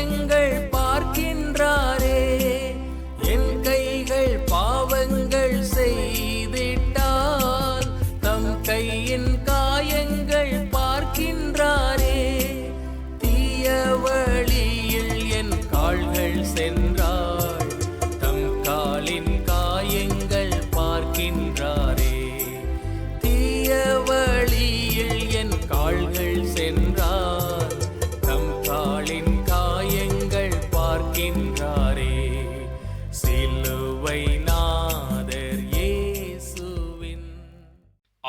எங்கள்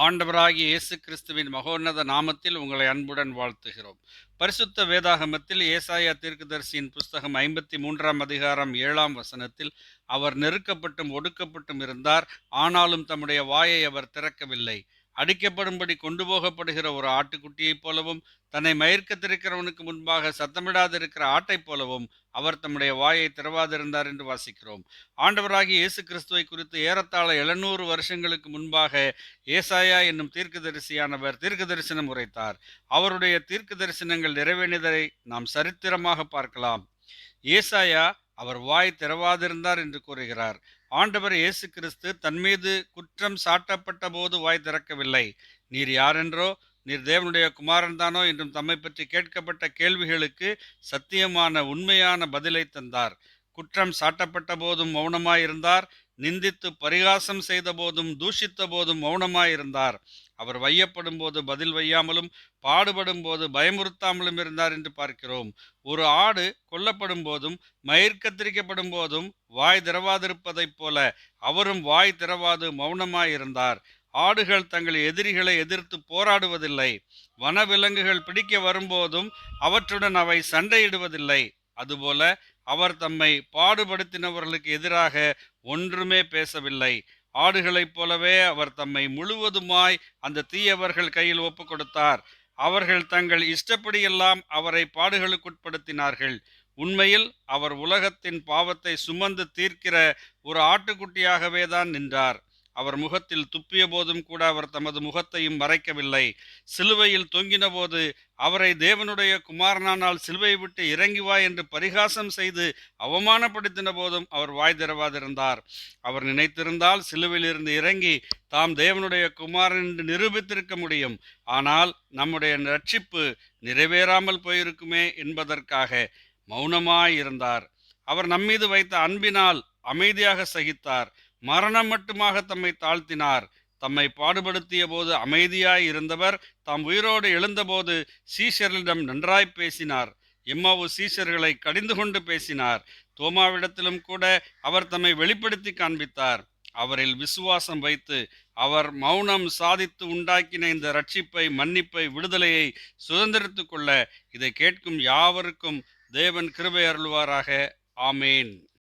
ஆண்டவராகிய இயேசு கிறிஸ்துவின் மகோன்னத நாமத்தில் உங்களை அன்புடன் வாழ்த்துகிறோம். பரிசுத்த வேதாகமத்தில் ஏசாயா தீர்க்கதரிசியின் புஸ்தகம் ஐம்பத்தி மூன்றாம் அதிகாரம் ஏழாம் வசனத்தில் அவர் நெருக்கப்பட்டும் ஒடுக்கப்பட்டும் இருந்தார் ஆனாலும் தம்முடைய வாயை அவர் திறக்கவில்லை. அடிக்கப்படும்படி கொண்டு போகப்படுகிற ஒரு ஆட்டுக்குட்டியைப் போலவும் தன்னை மயிர்க்கத்திருக்கிறவனுக்கு முன்பாக சத்தமிடாதிருக்கிற ஆட்டைப் போலவும் அவர் தம்முடைய வாயை திறவாதிருந்தார் என்று வாசிக்கிறோம். ஆண்டவராகி இயேசு கிறிஸ்துவை குறித்து ஏறத்தாழ எழுநூறு வருஷங்களுக்கு முன்பாக ஏசாயா என்னும் தீர்க்க தரிசியானவர் தீர்க்க தரிசனம் உரைத்தார். அவருடைய தீர்க்க தரிசனங்கள் நிறைவேறியதை நாம் சரித்திரமாக பார்க்கலாம். ஏசாயா அவர் வாய் திறவாதிருந்தார் என்று கூறுகிறார். ஆண்டவர் இயேசு கிறிஸ்து தன்மீது குற்றம் சாட்டப்பட்ட போது வாய் திறக்கவில்லை. நீர் யாரென்றோ? நீர் தேவனுடைய குமாரன் தானோ? என்றும் தம்மை பற்றி கேட்கப்பட்ட கேள்விகளுக்கு சத்தியமான உண்மையான பதிலை தந்தார். குற்றம் சாட்டப்பட்ட போதும் மௌனமாயிருந்தார். நிந்தித்து பரிகாசம் செய்த போதும் தூஷித்த போதும் மௌனமாயிருந்தார். அவர் வையப்படும் போது பதில் வையாமலும் பாடுபடும் போது பயமுறுத்தாமலும் இருந்தார் என்று பார்க்கிறோம். ஒரு ஆடு கொல்லப்படும் போதும் மயிர் கத்திரிக்கப்படும் போதும் வாய் திறவாதிருப்பதைப் போல அவரும் வாய் திறவாது மௌனமாயிருந்தார். ஆடுகள் தங்கள் எதிரிகளை எதிர்த்து போராடுவதில்லை. வனவிலங்குகள் பிடிக்க வரும்போதும் அவற்றுடன் அவை சண்டையிடுவதில்லை. அதுபோல அவர் தம்மை பாடுபடுத்தினவர்களுக்கு எதிராக ஒன்றுமே பேசவில்லை. ஆடுகளைப் போலவே அவர் தம்மை முழுவதுமாய் அந்த தீயவர்கள் கையில் ஒப்பு கொடுத்தார் அவர்கள் தங்கள் இஷ்டப்படியெல்லாம் அவரை பாடுகளுக்குட்படுத்தினார்கள். உண்மையில் அவர் உலகத்தின் பாவத்தை சுமந்து தீர்க்கிற ஒரு ஆட்டுக்குட்டியாகவே தான் நின்றார். அவர் முகத்தில் துப்பிய போதும் கூட அவர் தமது முகத்தையும் மறைக்கவில்லை. சிலுவையில் தொங்கின போது அவரை தேவனுடைய குமாரனானால் சிலுவை விட்டு இறங்கி வா என்று பரிகாசம் செய்து அவமானப்படுத்தின போதும் அவர் வாய் திறவாதிருந்தார். அவர் நினைத்திருந்தால் சிலுவையிலிருந்து இறங்கி தாம் தேவனுடைய குமாரன் என்று நிரூபித்திருக்க முடியும். ஆனால் நம்முடைய ரட்சிப்பு நிறைவேறாமல் போயிருக்குமே என்பதற்காக மௌனமாயிருந்தார். அவர் நம்மீது வைத்த அன்பினால் அமைதியாக சகித்தார். மரணம் மட்டுமாக தம்மை தாழ்த்தினார். தம்மை பாடுபடுத்திய போது அமைதியாய் இருந்தவர் தாம் உயிரோடு எழுந்தபோது சீஷர்களிடம் நன்றாய் பேசினார். எம்மாவு சீஷர்களை கடிந்து கொண்டு பேசினார். தோமாவிடத்திலும் கூட அவர் தம்மை வெளிப்படுத்தி காண்பித்தார். அவரில் விசுவாசம் வைத்து அவர் மௌனம் சாதித்து உண்டாக்கின இந்த ரட்சிப்பை மன்னிப்பை விடுதலையை சுதந்திரத்து கொள்ள இதை கேட்கும் யாவருக்கும் தேவன் கிருபை அருள்வாராக. ஆமேன்.